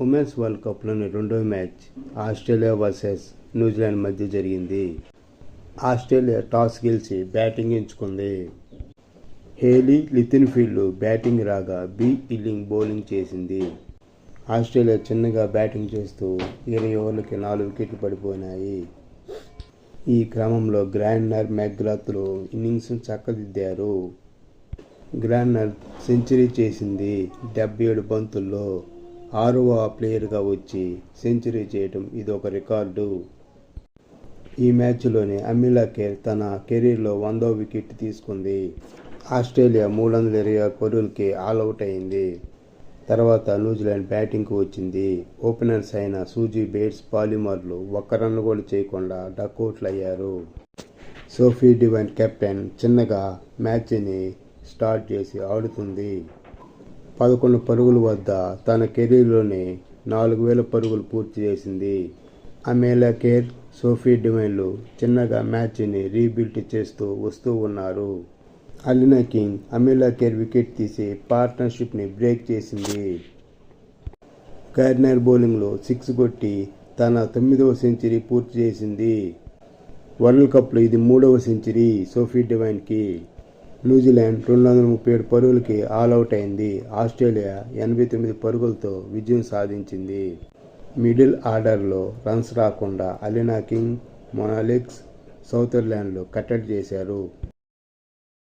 Women's world కప్లోని రెండో match Australia versus న్యూజిలాండ్ Zealand జరిగింది. ఆస్ట్రేలియా టాస్ గెలిచి బ్యాటింగ్ ఎంచుకుంది. హేలీ లిథిన్ఫీల్డ్ బ్యాటింగ్ రాగా బి ఇల్లింగ్ బౌలింగ్ చేసింది. ఆస్ట్రేలియా చిన్నగా బ్యాటింగ్ చేస్తూ ఇరవై ఓవర్లకి నాలుగు వికెట్లు పడిపోయినాయి. ఈ క్రమంలో గ్రాండ్నర్ మెగ్రాత్లు ఇన్నింగ్స్ చక్కదిద్దారు. గ్రాండ్నర్ సెంచరీ చేసింది డెబ్బై ఏడు బంతుల్లో. ఆరవ ప్లేయర్గా వచ్చి సెంచరీ చేయటం ఇది ఒక రికార్డు. ఈ మ్యాచ్లోనే అమిలా కేర్ తన కెరీర్లో వందో వికెట్ తీసుకుంది. ఆస్ట్రేలియా మూడు వందల ఇరవై ఆరు పరుగులకి ఆల్అవుట్ అయింది. తర్వాత న్యూజిలాండ్ బ్యాటింగ్కు వచ్చింది. ఓపెనర్స్ అయిన సూజీ బేట్స్ పాలిమర్లు ఒక్క రన్ కూడా చేయకుండా డక్అవుట్లు అయ్యారు. సోఫీ డివైన్ కెప్టెన్ చిన్నగా మ్యాచ్ని స్టార్ట్ చేసి ఆడుతుంది. పదకొండు పరుగుల వద్ద తన కెరీర్లోనే నాలుగు వేల పరుగులు పూర్తి చేసింది. అమేలా కేర్ సోఫీ డివైన్లు చిన్నగా మ్యాచ్ని రీబిల్ట్ చేస్తూ వస్తూ ఉన్నారు. Alana King Amelia Kerr wicket తీసి పార్ట్నర్షిప్ని బ్రేక్ చేసింది. గార్నర్ బౌలింగ్లో సిక్స్ కొట్టి తన తొమ్మిదవ సెంచరీ పూర్తి చేసింది. వరల్డ్ కప్లో ఇది మూడవ సెంచరీ సోఫీ డివైన్కి న్యూజిలాండ్ రెండు వందల ముప్పై ఏడు పరుగులకి ఆల్అవుట్ అయింది. ఆస్ట్రేలియా ఎనభై తొమ్మిది పరుగులతో విజయం సాధించింది. మిడిల్ ఆర్డర్లో రన్స్ రాకుండా అలినా కింగ్ మొనాలిక్స్ సౌదర్లాండ్లు కట్టడి చేశారు.